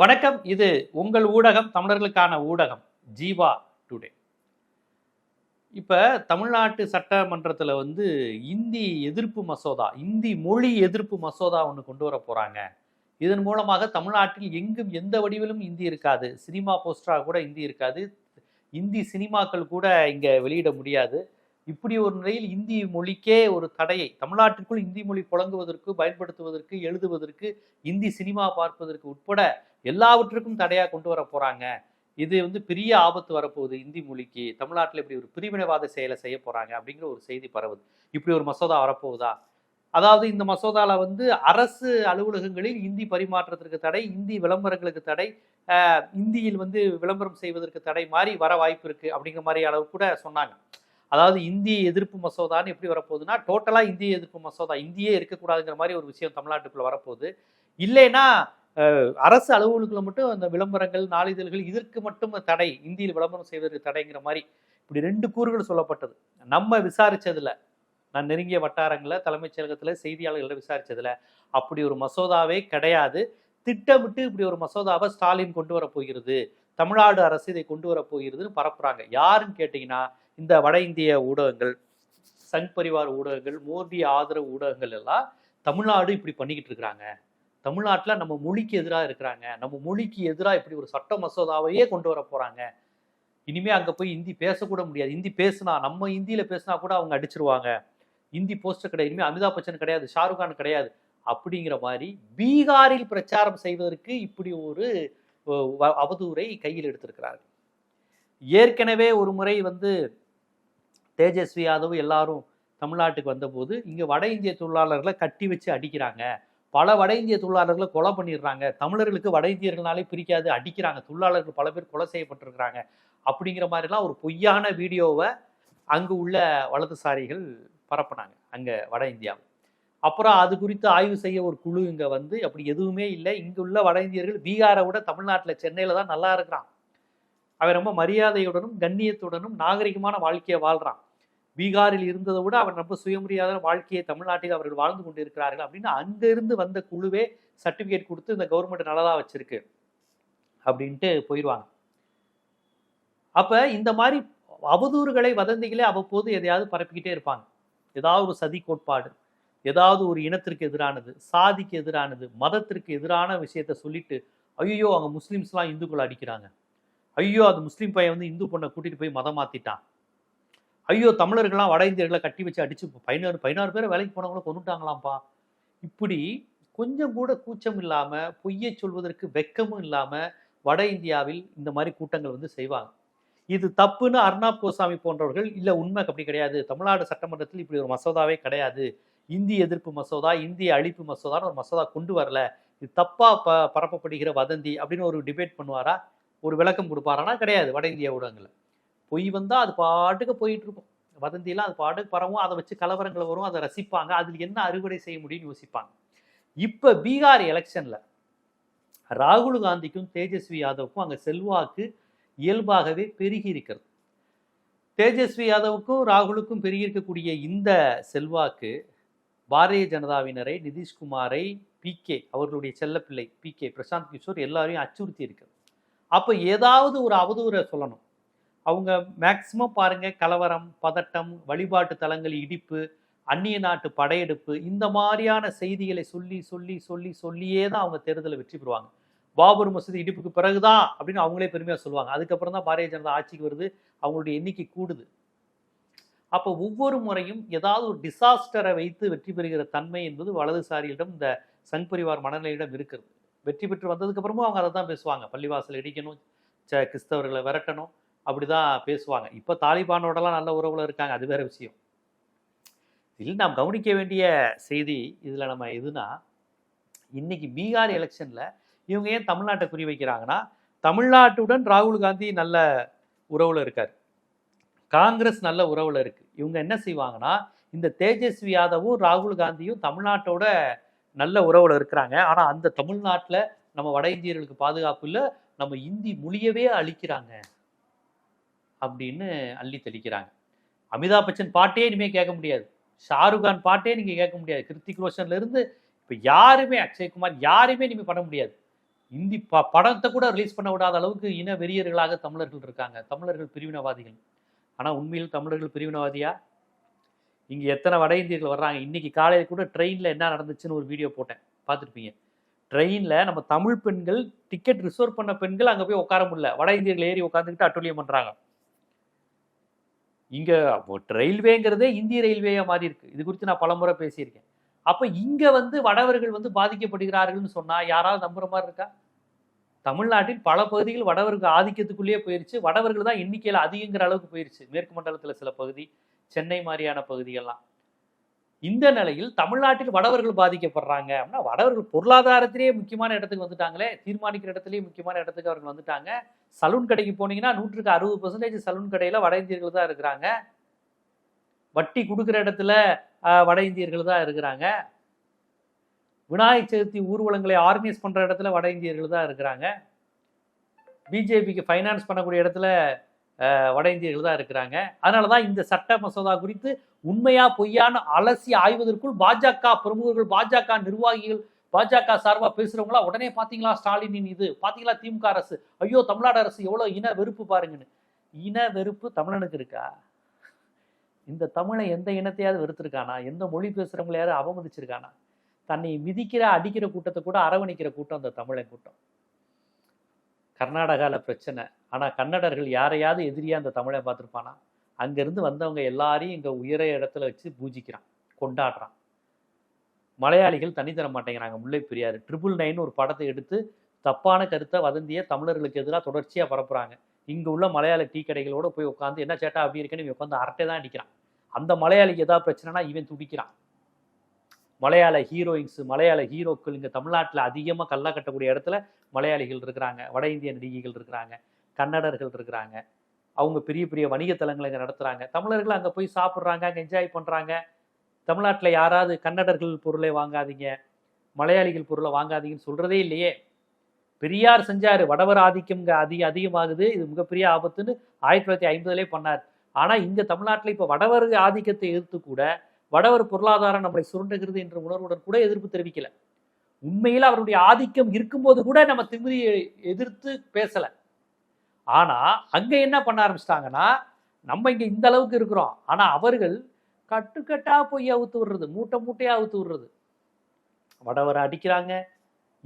வணக்கம். இது உங்கள் ஊடகம் தமிழர்களுக்கான ஊடகம் ஜீவா டுடே. இப்போ தமிழ்நாட்டு சட்டமன்றத்தில் வந்து இந்தி எதிர்ப்பு மசோதா இந்தி மொழி எதிர்ப்பு மசோதா ஒன்று கொண்டு வர போகிறாங்க இதன் மூலமாக தமிழ்நாட்டில் எங்கும் எந்த வடிவிலும் இந்தி இருக்காது. சினிமா போஸ்டராக கூட இந்தி இருக்காது. இந்தி சினிமாக்கள் கூட இங்கே வெளியிட முடியாது. இப்படி ஒரு நிலையில் இந்தி மொழிக்கே ஒரு தடையை தமிழ்நாட்டிற்குள் இந்தி மொழி புழங்குவதற்கு பயன்படுத்துவதற்கு எழுதுவதற்கு இந்தி சினிமா பார்ப்பதற்கு உட்பட எல்லாவற்றுக்கும் தடையா கொண்டு வர போறாங்க. இது வந்து பெரிய ஆபத்து வரப்போகுது இந்தி மொழிக்கு. தமிழ்நாட்டில் இப்படி ஒரு பிரிவினைவாத செயலை செய்ய போறாங்க அப்படிங்கிற ஒரு செய்தி பரவுது. இப்படி ஒரு மசோதா வரப்போகுதா? அதாவது இந்த மசோதாவில் வந்து அரசு அலுவலகங்களில் இந்தி பரிமாற்றத்திற்கு தடை இந்தி விளம்பரங்களுக்கு தடை இந்தியில் வந்து விளம்பரம் செய்வதற்கு தடை மாதிரி வர வாய்ப்பு இருக்குது அப்படிங்கிற மாதிரி அளவு கூட சொன்னாங்க. அதாவது இந்திய எதிர்ப்பு மசோதான்னு எப்படி வரப்போகுதுன்னா டோட்டலாக இந்திய எதிர்ப்பு மசோதா இந்தியே இருக்கக்கூடாதுங்கிற மாதிரி ஒரு விஷயம் தமிழ்நாட்டுக்குள்ளே வரப்போகுது. இல்லைன்னா அரசு அலுவலகங்களை மட்டும் அந்த விளம்பரங்கள் நாளிதழ்கள் இதற்கு மட்டும் தடை இந்தியில் விளம்பரம் செய்வதற்கு தடைங்கிற மாதிரி இப்படி ரெண்டு கூறுகள் சொல்லப்பட்டது. நம்ம விசாரித்ததில் நான் நெருங்கிய வட்டாரங்களில் தலைமைச் செயலகத்தில் செய்தியாளர்களை விசாரித்ததில் அப்படி ஒரு மசோதாவே கிடையாது. திட்டமிட்டு இப்படி ஒரு மசோதாவை ஸ்டாலின் கொண்டு வர போகிறது. தமிழ்நாடு அரசு இதை கொண்டு வர போகிறதுன்னு பரப்புறாங்க. யாருன்னு கேட்டிங்கன்னா இந்த வட இந்திய ஊடகங்கள் சங் பரிவார் ஊடகங்கள் மோடி ஆதரவு ஊடகங்கள் எல்லாம் தமிழ்நாடு இப்படி பண்ணிக்கிட்டு இருக்கிறாங்க. தமிழ்நாட்டில் நம்ம மொழிக்கு எதிராக இருக்கிறாங்க. நம்ம மொழிக்கு எதிராக இப்படி ஒரு சட்ட மசோதாவையே கொண்டு வர போகிறாங்க இனிமே அங்கே போய் ஹிந்தி பேசக்கூட முடியாது. ஹிந்தி பேசுனா நம்ம ஹிந்தியில் பேசுனா கூட அவங்க அடிச்சிருவாங்க. ஹிந்தி போஸ்டர் கிடையாது. இனிமேல் அமிதாப் பச்சன் கிடையாது. ஷாருக்கான் கிடையாது. அப்படிங்கிற மாதிரி பீகாரில் பிரச்சாரம் செய்வதற்கு இப்படி ஒரு அவதூரை அவதூறை கையில் எடுத்திருக்கிறார்கள். ஏற்கனவே ஒரு முறை வந்து தேஜஸ்வி யாதவ் எல்லாரும் தமிழ்நாட்டுக்கு வந்தபோது இங்கே வட இந்திய தொழிலாளர்களை கட்டி வச்சு அடிக்கிறாங்க. பல வட இந்திய தொழிலாளர்களை கொலை பண்ணிடுறாங்க. தமிழர்களுக்கு வட இந்தியர்கள்னாலே பிரிக்காது அடிக்கிறாங்க. தொழிலாளர்கள் பல பேர் கொலை செய்யப்பட்டிருக்கிறாங்க. அப்படிங்கிற மாதிரிலாம் ஒரு பொய்யான வீடியோவை அங்கு உள்ள வலதுசாரிகள் பரப்புனாங்க அங்கே வட இந்தியாவில். அப்புறம் அது குறித்து ஆய்வு செய்ய ஒரு குழு இங்கே வந்து அப்படி எதுவுமே இல்லை. இங்கே உள்ள வட இந்தியர்கள் பீகாரை விட தமிழ்நாட்டில் சென்னையில் தான் நல்லா இருக்கிறான். அவன் ரொம்ப மரியாதையுடனும் கண்ணியத்துடனும் நாகரிகமான வாழ்க்கையை வாழ்கிறான் பீகாரில் இருந்ததை விட அவன் ரொம்ப சுயமரியாத வாழ்க்கையை தமிழ்நாட்டில் அவர்கள் வாழ்ந்து கொண்டிருக்கிறார்கள் அப்படின்னு அங்கிருந்து வந்த குழுவே சர்டிபிகேட் கொடுத்து இந்த கவர்மெண்ட் நல்லதா வச்சிருக்கு அப்படின்ட்டு போயிடுவாங்க அப்ப இந்த மாதிரி அவதூறுகளை வதந்திகளே அவ்வப்போது எதையாவது பரப்பிக்கிட்டே இருப்பாங்க. ஏதாவது ஒரு சதி கோட்பாடு ஏதாவது ஒரு இனத்திற்கு எதிரானது சாதிக்கு எதிரானது மதத்திற்கு எதிரான விஷயத்த சொல்லிட்டு ஐயோ அவங்க முஸ்லீம்ஸ்லாம் இந்துக்களை அடிக்கிறாங்க. ஐயோ அது முஸ்லீம் பையன் வந்து இந்து பொண்ணை கூட்டிட்டு போய் மதம் மாத்திட்டான். ஐயோ தமிழர்கள்லாம் வட இந்தியர்களை கட்டி வச்சு அடிச்சு பதினாறு பதினாறு பேர் வேலைக்கு போனவங்கள கொண்டுட்டாங்களாம்ப்பா இப்படி கொஞ்சம் கூட கூச்சம் இல்லாம பொய்யை சொல்வதற்கு வெக்கமும் இல்லாம வட இந்தியாவில் இந்த மாதிரி கூட்டங்கள் வந்து செய்வாங்க. இது தப்புன்னு அர்ணாப் கோசாமி போன்றவர்கள் இல்ல உண்மை அப்படி கிடையாது. தமிழ்நாடு சட்டமன்றத்தில் இப்படி ஒரு மசோதாவே கிடையாது. இந்தி எதிர்ப்பு மசோதா இந்திய அழிப்பு மசோதான்னு ஒரு மசோதா கொண்டு வரல. இது தப்பா ப பரப்பப்படுகிற வதந்தி அப்படின்னு ஒரு டிபேட் பண்ணுவாரா? ஒரு விளக்கம் கொடுப்பாரானா? கிடையாது. வட இந்திய ஊடகங்கள்ல. பொய் வந்தால் அது பாட்டுக்கு போயிட்டு இருக்கும் வதந்தியெல்லாம் அது பாட்டுக்கு பரவும் அதை வச்சு கலவரங்கள் வரும் அதை ரசிப்பாங்க அதில் என்ன அறுவடை செய்ய முடியும்னு யோசிப்பாங்க. இப்போ பீகார் எலெக்ஷனில் ராகுல் காந்திக்கும் தேஜஸ்வி யாதவுக்கும் அங்கே செல்வாக்கு இயல்பாகவே பெருகி இருக்கிறது. தேஜஸ்வி யாதவுக்கும் ராகுலுக்கும் பெருகி இருக்கக்கூடிய இந்த செல்வாக்கு பாரதிய ஜனதாவினரை நிதிஷ்குமாரை பி கே அவர்களுடைய செல்லப்பிள்ளை பி கே பிரசாந்த் கிஷோர் எல்லாரையும் அச்சுறுத்தி இருக்கிறது. அப்போ ஏதாவது ஒரு அவதூறை சொல்லணும். அவங்க மேக்சிமம் பாருங்கள் கலவரம் பதட்டம் வழிபாட்டு தலங்கள் இடிப்பு அந்நிய நாட்டு படையெடுப்பு இந்த மாதிரியான செய்திகளை சொல்லி சொல்லி சொல்லி சொல்லியே தான் அவங்க தேர்தலில் வெற்றி பெறுவாங்க. பாபர் மசூதி இடிப்புக்கு பிறகுதான் அப்படின்னு அவங்களே பெருமையாக சொல்லுவாங்க. அதுக்கப்புறம் தான் பாரதிய ஜனதா ஆட்சிக்கு வருது அவங்களுடைய எண்ணிக்கை கூடுது. அப்போ ஒவ்வொரு முறையும் ஏதாவது ஒரு டிசாஸ்டரை வைத்து வெற்றி பெறுகிற தன்மை என்பது வலதுசாரியிடம் இந்த சங் பரிவார் மனநிலையிடம் இருக்கிறது. வெற்றி பெற்று வந்ததுக்கப்புறமும் அவங்க அதை தான் பேசுவாங்க. பள்ளிவாசல் இடிக்கணும் ச கிறிஸ்தவர்களை விரட்டணும். அப்படிதான் பேசுவாங்க. இப்போ தாலிபானோடலாம் நல்ல உறவுல இருக்காங்க அது வேற விஷயம். இதில் நாம் கவனிக்க வேண்டிய செய்தி இதில் நம்ம எதுனா இன்னைக்கு பீகார் எலெக்ஷனில் இவங்க ஏன் தமிழ்நாட்டை குறி வைக்கிறாங்கன்னா தமிழ்நாட்டுடன் ராகுல் காந்தி நல்ல உறவுல இருக்கார். காங்கிரஸ் நல்ல உறவுல இருக்கு. இவங்க என்ன செய்வாங்கன்னா இந்த தேஜஸ்வி யாதவும் ராகுல் காந்தியும் தமிழ்நாட்டோட நல்ல உறவுல இருக்கிறாங்க. ஆனால் அந்த தமிழ்நாட்டில் நம்ம வட இந்தியர்களுக்கு பாதுகாப்பு இல்லை நம்ம இந்தி மொழியவே அழிக்கிறாங்க. அப்படின்னு அள்ளி தெளிக்கிறாங்க. அமிதாப் பச்சன் பாட்டே இனிமேல் கேட்க முடியாது. ஷாருக் கான் பாட்டே நீங்கள் கேட்க முடியாது. கிருத்திக் ரோஷன்லேருந்து இப்போ யாருமே அக்ஷய்குமார் யாருமே இனிமேல் பண்ண முடியாது. இந்தி ப படத்தை கூட ரிலீஸ் பண்ண விடாத அளவுக்கு இன வெறியர்களாக தமிழர்கள் இருக்காங்க. தமிழர்கள் பிரிவினவாதிகள். ஆனால் உண்மையில் தமிழர்கள் பிரிவினவாதியா? இங்கே எத்தனை வட இந்தியர்கள் வர்றாங்க? இன்னைக்கு காலையில் கூட ட்ரெயினில் என்ன நடந்துச்சுன்னு ஒரு வீடியோ போட்டேன். பார்த்துருப்பீங்க. ட்ரெயினில் நம்ம தமிழ் பெண்கள் டிக்கெட் ரிசர்வ் பண்ண பெண்கள் அங்கே போய் உட்கார முடியல. வட இந்தியர்கள் ஏறி உட்காந்துக்கிட்டு அட்டூழியம் பண்ணுறாங்க இங்கே ரயில்வேங்கிறதே இந்திய ரயில்வேயாக மாறி இருக்கு இது குறித்து நான் பலமுறை பேசியிருக்கேன். அப்போ இங்கே வந்து வடவர்கள் வந்து பாதிக்கப்படுகிறார்கள்னு சொன்னால் யாராவது நம்புற மாதிரி இருக்கா? தமிழ்நாட்டில் பல பகுதிகள் வடவர்கள் ஆதிக்கத்துக்குள்ளேயே போயிருச்சு. வடவர்கள் தான் எண்ணிக்கையில் அதிகங்கிற அளவுக்கு போயிருச்சு. மேற்கு மண்டலத்தில் சில பகுதி சென்னை மாதிரியான பகுதிகள்லாம். இந்த நிலையில் தமிழ்நாட்டில் வடவர்கள் பாதிக்கப்படுறாங்க அப்படின்னா வடவர்கள் பொருளாதாரத்திலேயே முக்கியமான இடத்துக்கு வந்துட்டாங்களே. தீர்மானிக்கிற இடத்துலயே முக்கியமான இடத்துக்கு அவர்கள் வந்துட்டாங்க. சலூன் கடைக்கு போனீங்கன்னா நூற்றுக்கு அறுபது பர்சன்டேஜ் சலூன் கடையில் வட இந்தியர்கள் தான் இருக்கிறாங்க. வட்டி கொடுக்குற இடத்துல வட இந்தியர்கள் தான் இருக்கிறாங்க. விநாயகர் சதுர்த்தி ஊர்வலங்களை ஆர்கனைஸ் பண்ணுற இடத்துல வட இந்தியர்கள் தான் இருக்கிறாங்க. பிஜேபிக்கு ஃபைனான்ஸ் பண்ணக்கூடிய இடத்துல வட இந்தியர்கள் தான் இருக்கிறாங்க. அதனால தான் இந்த சட்ட மசோதா குறித்து உண்மையா பொய்யான்னு அலசி ஆய்வதற்குள் பாஜக பிரமுகர்கள் பாஜக நிர்வாகிகள் பாஜக சார்பாக பேசுகிறவங்களா உடனே பார்த்தீங்களா ஸ்டாலினின் இது? பார்த்தீங்களா திமுக அரசு? ஐயோ தமிழ்நாடு அரசு எவ்வளோ இன வெறுப்பு பாருங்கன்னு. இன வெறுப்பு தமிழனுக்கு இருக்கா? இந்த தமிழை எந்த இனத்தையாவது வெறுத்திருக்கானா? எந்த மொழி பேசுகிறவங்களையாவது அவமதிச்சிருக்கானா? தன்னை மிதிக்கிற அடிக்கிற கூட்டத்தை கூட அரவணைக்கிற கூட்டம் அந்த தமிழன் கூட்டம். கர்நாடகாவில் பிரச்சனை. ஆனால் கன்னடர்கள் யாரையாவது எதிரியாக அந்த தமிழை பார்த்துருப்பானா? அங்கேருந்து வந்தவங்க எல்லாரையும் இங்கே உயர இடத்துல வச்சு பூஜிக்கிறான் கொண்டாடுறான். மலையாளிகள் தனி தர மாட்டேங்கிறாங்க. முல்லை பெரியார் ட்ரிபிள் நைன் ஒரு படத்தை எடுத்து தப்பான கருத்தை வதந்தியை தமிழர்களுக்கு எதிராக தொடர்ச்சியாக பரப்புறாங்க. இங்கே உள்ள மலையாள டீ கடைகளோட போய் உட்காந்து என்ன சேட்டா அப்படி இருக்குன்னு இவன் உட்காந்து அரட்டை தான் அடிக்கிறான். அந்த மலையாளிக்கு ஏதாவது பிரச்சனைனா இவன் துடிக்கிறான். மலையாள ஹீரோயின்ஸ் மலையாள ஹீரோக்கள் இங்கே தமிழ்நாட்டில் அதிகமாக கல்லா கட்டக்கூடிய இடத்துல மலையாளிகள் இருக்கிறாங்க. வட இந்திய நடிகைகள் இருக்கிறாங்க. கன்னடர்கள் இருக்கிறாங்க. அவங்க பெரிய பெரிய வணிக தலங்களை இங்கே நடத்துகிறாங்க தமிழர்கள் அங்கே போய் சாப்பிட்றாங்க அங்கே என்ஜாய் பண்ணுறாங்க தமிழ்நாட்டில் யாராவது கன்னடர்கள் பொருளை வாங்காதீங்க மலையாளிகள் பொருளை வாங்காதீங்கன்னு சொல்கிறதே இல்லையே. பெரியார் செஞ்சார் வடவர் ஆதிக்கம்ங்க அதிக அதிகமாகுது இது மிகப்பெரிய ஆபத்துன்னு ஆயிரத்தி தொள்ளாயிரத்தி ஐம்பதுலேயே பண்ணார். ஆனால் இங்கே தமிழ்நாட்டில் இப்போ வடவர் ஆதிக்கத்தை எதிர்த்து கூட வடவர் பொருளாதாரம் நம்மளை சுருண்டுகிறது என்ற உணர்வுடன் கூட எதிர்ப்பு தெரிவிக்கல. உண்மையில் அவருடைய ஆதிக்கம் இருக்கும்போது கூட நம்ம திமிரியை எதிர்த்து பேசலை. ஆனால் அங்கே என்ன பண்ண ஆரம்பிச்சிட்டாங்கன்னா நம்ம இங்கே இந்த அளவுக்கு இருக்கிறோம். ஆனால் அவர்கள் கட்டுக்கட்டா போய் அவுத்து விடுறது மூட்டை மூட்டையாக அவுத்து விடுறது. வடவரை அடிக்கிறாங்க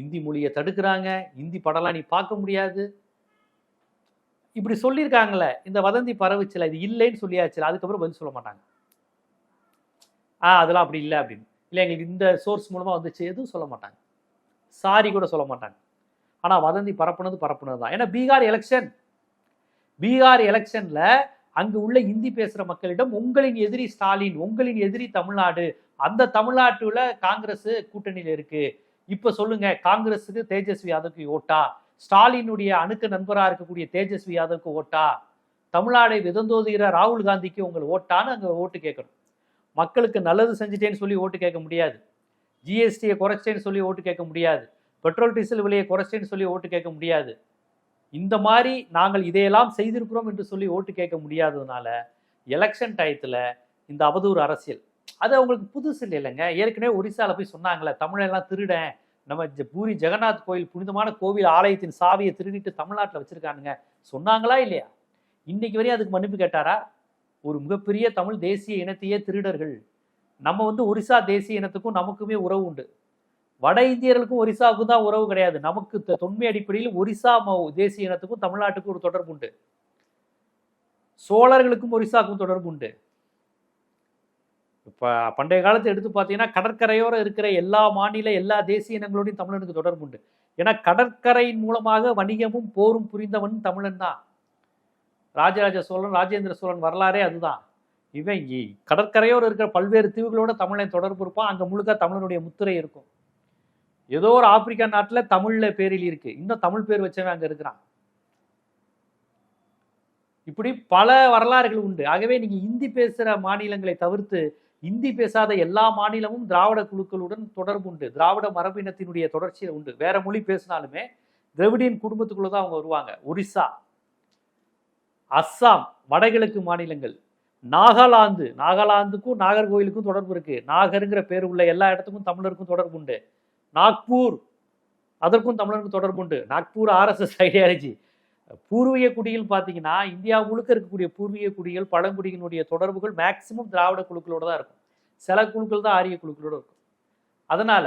இந்தி மொழியை தடுக்கிறாங்க இந்தி படம்லாம் நீ பார்க்க முடியாது. இப்படி சொல்லியிருக்காங்களே இந்த வதந்தி பரவுச்சில இது இல்லைன்னு சொல்லியாச்சுல அதுக்கப்புறம் பதில் சொல்ல மாட்டாங்க. ஆ அதெல்லாம் அப்படி இல்லை அப்படின்னு. இல்லை எங்களுக்கு இந்த சோர்ஸ் மூலமா வந்துச்சு எதுவும் சொல்ல மாட்டாங்க. சாரி கூட சொல்ல மாட்டாங்க. ஆனால் வதந்தி பரப்புனது பரப்புனது தான் ஏன்னா பீகார் எலெக்ஷன் பீகார் எலெக்ஷன்ல அங்கு உள்ள இந்தி பேசுகிற மக்களிடம் உங்களின் எதிரி ஸ்டாலின் உங்களின் எதிரி தமிழ்நாடு அந்த தமிழ்நாட்டுல காங்கிரஸ் கூட்டணியில் இருக்கு. இப்ப சொல்லுங்க காங்கிரஸுக்கு தேஜஸ்வி யாதவ்க்கு ஓட்டா? ஸ்டாலினுடைய அணுக்க நண்பராக இருக்கக்கூடிய தேஜஸ்வி யாதவ்க்கு ஓட்டா? தமிழ்நாடை விதந்தோதுகிற ராகுல் காந்திக்கு உங்கள் ஓட்டான்னு அங்கே ஓட்டு கேட்கணும். மக்களுக்கு நல்லது செஞ்சுட்டேன்னு சொல்லி ஓட்டு கேட்க முடியாது. ஜிஎஸ்டியை குறைச்சிட்டேன்னு சொல்லி ஓட்டு கேட்க முடியாது. பெட்ரோல் டீசல் விலையை குறைச்சிட்டேன்னு சொல்லி ஓட்டு கேட்க முடியாது. இந்த மாதிரி நாங்கள் இதையெல்லாம் செய்திருக்கிறோம் என்று சொல்லி ஓட்டு கேட்க முடியாததுனால எலெக்ஷன் டயத்தில் இந்த அவதூறு அரசியல் அது அவங்களுக்கு புதுசு இல்லைங்க. ஏற்கனவே ஒடிசாவில் போய் சொன்னாங்களே தமிழெல்லாம் திருடன். நம்ம ஜ- பூரி ஜெகநாத் கோயில் புனிதமான கோவில் ஆலயத்தின் சாவியை திருடிட்டு தமிழ்நாட்டில் வச்சுருக்கானுங்க. சொன்னாங்களா இல்லையா? இன்னைக்கு வரையும் அதுக்கு மன்னிப்பு கேட்டாரா? ஒரு மிகப்பெரிய தமிழ் தேசிய இனத்தையே திருடர்கள். நம்ம வந்து ஒரிசா தேசிய இனத்துக்கும் நமக்குமே உறவு உண்டு. வட இந்தியர்களுக்கும் ஒரிசாவுக்கும் தான் உறவு கிடையாது. நமக்கு தொன்மை அடிப்படையில் ஒரிசா தேசிய இனத்துக்கும் தமிழ்நாட்டுக்கும் ஒரு தொடர்பு உண்டு. சோழர்களுக்கும் ஒரிசாவுக்கும் தொடர்பு உண்டு. இப்போ பண்டைய காலத்தை எடுத்து பார்த்தீங்கன்னா கடற்கரையோரம் இருக்கிற எல்லா மாநில எல்லா தேசிய இனங்களோடையும் தமிழனுக்கு தொடர்பு உண்டு. ஏன்னா கடற்கரையின் மூலமாக வணிகமும் போரும் புரிந்தவன் தமிழன் தான். ராஜராஜ சோழன் ராஜேந்திர சோழன் வரலாறே அதுதான். இவன் இ- இருக்கிற பல்வேறு தீவுகளோட தமிழன் தொடர்பு இருப்பான். அங்கே முழுக்க தமிழனுடைய முத்திரை இருக்கும். ஏதோ ஒரு ஆப்பிரிக்கா நாட்டில் தமிழ்ல பேரில் இருக்கு. இன்னும் தமிழ் பேர் வச்சவன் அங்கே இருக்கிறான். இப்படி பல வரலாறுகள் உண்டு. ஆகவே நீங்க இந்தி பேசுகிற மாநிலங்களை தவிர்த்து இந்தி பேசாத எல்லா மாநிலமும் திராவிட குழுக்களுடன் தொடர்பு உண்டு. திராவிட மரபினத்தினுடைய தொடர்ச்சியில் உண்டு. வேற மொழி பேசினாலுமே திராவிடியன் குடும்பத்துக்குள்ள தான் அவங்க வருவாங்க. ஒரிசா அஸ்ஸாம் வடகிழக்கு மாநிலங்கள் நாகாலாந்து நாகாலாந்துக்கும் நாகர்கோயிலுக்கும் தொடர்பு இருக்கு. நாகருங்கிற பேர் உள்ள எல்லா இடத்துக்கும் தமிழருக்கும் தொடர்பு உண்டு. நாக்பூர். அதற்கும் தமிழனுக்கு தொடர்பு உண்டு. நாக்பூர் ஆர்எஸ்எஸ் ஐடியாலஜி பூர்வீக குடியில் பார்த்தீங்கன்னா இந்தியா முழுக்க இருக்கக்கூடிய பூர்வீக குடிகள் பழங்குடியினுடைய தொடர்புகள் மேக்சிமம் திராவிட குழுக்களோட தான் இருக்கும். சில குழுக்கள் தான் ஆரிய குழுக்களோட இருக்கும். அதனால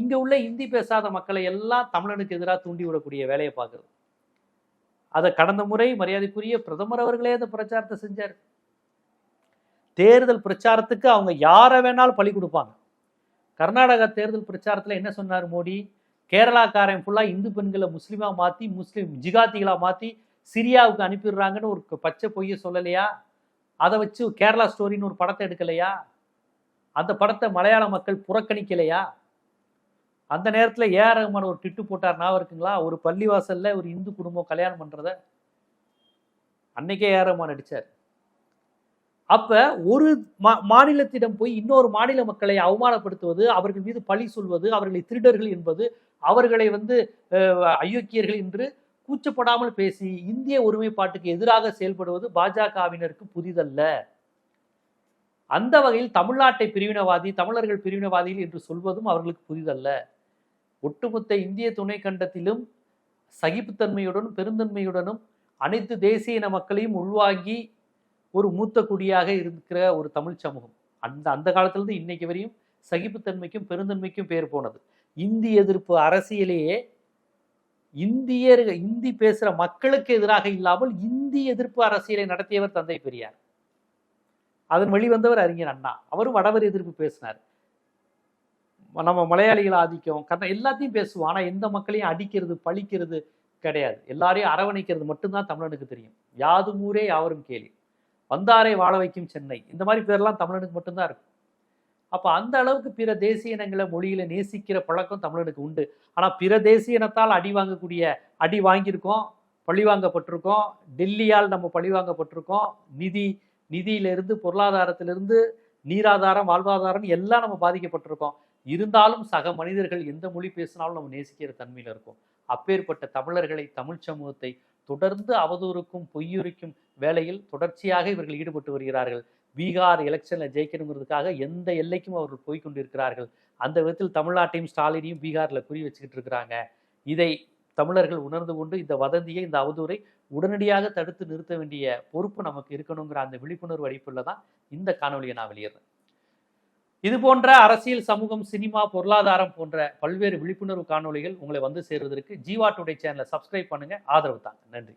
இங்கே உள்ள இந்தி பேசாத மக்களை எல்லாம் தமிழனுக்கு எதிராக தூண்டி விடக்கூடிய வேலையை பார்க்குறது. அதை கடந்த முறை மரியாதைக்குரிய பிரதமர் அவர்களே அந்த பிரச்சாரத்தை செஞ்சார். தேர்தல் பிரச்சாரத்துக்கு அவங்க யாரை வேணாலும் பழி கொடுப்பாங்க. கர்நாடக தேர்தல் பிரச்சாரத்தில் என்ன சொன்னார் மோடி? கேரளாக்காரன் ஃபுல்லாக இந்து பெண்களை முஸ்லீமாக மாற்றி முஸ்லீம் ஜிகாத்திகளாக மாற்றி சிரியாவுக்கு அனுப்பிடுறாங்கன்னு ஒரு பச்சை பொய்யை சொல்லலையா? அதை வச்சு கேரளா ஸ்டோரின்னு ஒரு படத்தை எடுக்கலையா? அந்த படத்தை மலையாள மக்கள் புறக்கணிக்கலையா? அந்த நேரத்தில் ஏ ஆர் ரஹ்மான் ஒரு திட்டு போட்டார் நான் இருக்குங்களா? ஒரு பள்ளிவாசலில் ஒரு இந்து குடும்பம் கல்யாணம் பண்ணுறத அன்னைக்கே ஏ ஆர் ரஹ்மான் அடித்தார் அப்ப ஒரு மா- மாநிலத்திடம் போய் இன்னொரு மாநில மக்களை அவமானப்படுத்துவது அவர்கள் மீது பழி சொல்வது அவர்களை திருடர்கள் என்பது அவர்களை வந்து அயோக்கியர்கள் என்று கூச்சப்படாமல் பேசி இந்திய ஒருமைப்பாட்டுக்கு எதிராக செயல்படுவது பாஜகவினருக்கு புதிதல்ல. அந்த வகையில் தமிழ்நாட்டை பிரிவினவாதி தமிழர்கள் பிரிவினவாதிகள் என்று சொல்வதும் அவர்களுக்கு புதிதல்ல. ஒட்டுமொத்த இந்திய துணை கண்டத்திலும் சகிப்புத்தன்மையுடனும் பெருந்தன்மையுடனும் அனைத்து தேசிய இன மக்களையும் உள்வாங்கி ஒரு மூத்த குடியாக இருக்கிற ஒரு தமிழ் சமூகம். அந்த அந்த காலத்திலிருந்து இன்னைக்கு வரையும் சகிப்புத்தன்மைக்கும் பெருந்தன்மைக்கும் பேர் போனது. இந்தி எதிர்ப்பு அரசியலேயே இந்தியர் இந்தி பேசுகிற மக்களுக்கு எதிராக இல்லாமல் இந்தி எதிர்ப்பு அரசியலை நடத்தியவர் தந்தை பெரியார். அதன் வெளிவந்தவர் அறிஞர் அண்ணா. அவரும் வடவர் எதிர்ப்பு பேசினார். நம்ம மலையாளிகள் ஆதிக்கம் கர்ண எல்லாத்தையும் பேசுவோம். ஆனால் எந்த மக்களையும் அடிக்கிறது பழிக்கிறது கிடையாது. எல்லாரையும் அரவணைக்கிறது மட்டும்தான் தமிழனுக்கு தெரியும். யாதும் ஊரே யாவரும் கேள்வி வந்தாரை வாழ வைக்கும் சென்னை. இந்த மாதிரி பேர்லாம் தமிழனுக்கு மட்டும்தான் இருக்கும். அப்போ அந்த அளவுக்கு பிற தேசிய இனங்களை மொழியில நேசிக்கிற பழக்கம் தமிழனுக்கு உண்டு. ஆனால் பிற தேசிய இனத்தால் அடி வாங்கக்கூடிய அடி வாங்கியிருக்கோம் பழி வாங்கப்பட்டிருக்கோம் டெல்லியால் நம்ம பழி வாங்கப்பட்டிருக்கோம் நிதி நிதியிலிருந்து பொருளாதாரத்திலிருந்து நீராதாரம் வாழ்வாதாரம் எல்லாம் நம்ம பாதிக்கப்பட்டிருக்கோம். இருந்தாலும் சக மனிதர்கள் எந்த மொழி பேசினாலும் நம்ம நேசிக்கிற தன்மையில் இருக்கும். அப்பேற்பட்ட தமிழர்களை தமிழ் சமூகத்தை தொடர்ந்து அவதூறுக்கும் பொய்யுரிக்கும் வேலையில் தொடர்ச்சியாக இவர்கள் ஈடுபட்டு வருகிறார்கள். பீகார் எலெக்ஷனில் ஜெயிக்கணுங்கிறதுக்காக எந்த எல்லைக்கும் அவர்கள் போய்கொண்டிருக்கிறார்கள் அந்த விதத்தில் தமிழ்நாட்டையும் ஸ்டாலினையும் பீகாரில் குறி வச்சுக்கிட்டு இருக்கிறாங்க. இதை தமிழர்கள் உணர்ந்து கொண்டு இந்த வதந்தியை இந்த அவதூறை உடனடியாக தடுத்து நிறுத்த வேண்டிய பொறுப்பு நமக்கு இருக்கணுங்கிற அந்த விழிப்புணர்வு அடிப்பில் தான் இந்த காணொலியை நான் வெளியிடுறேன். இது போன்ற அரசியல் சமூகம் சினிமா பொருளாதாரம் போன்ற பல்வேறு விழிப்புணர்வு காணொளிகள் உங்களை வந்து சேருவதற்கு ஜீவா டுடே சேனலை சப்ஸ்கிரைப் பண்ணுங்க. ஆதரவு தாங்க. நன்றி.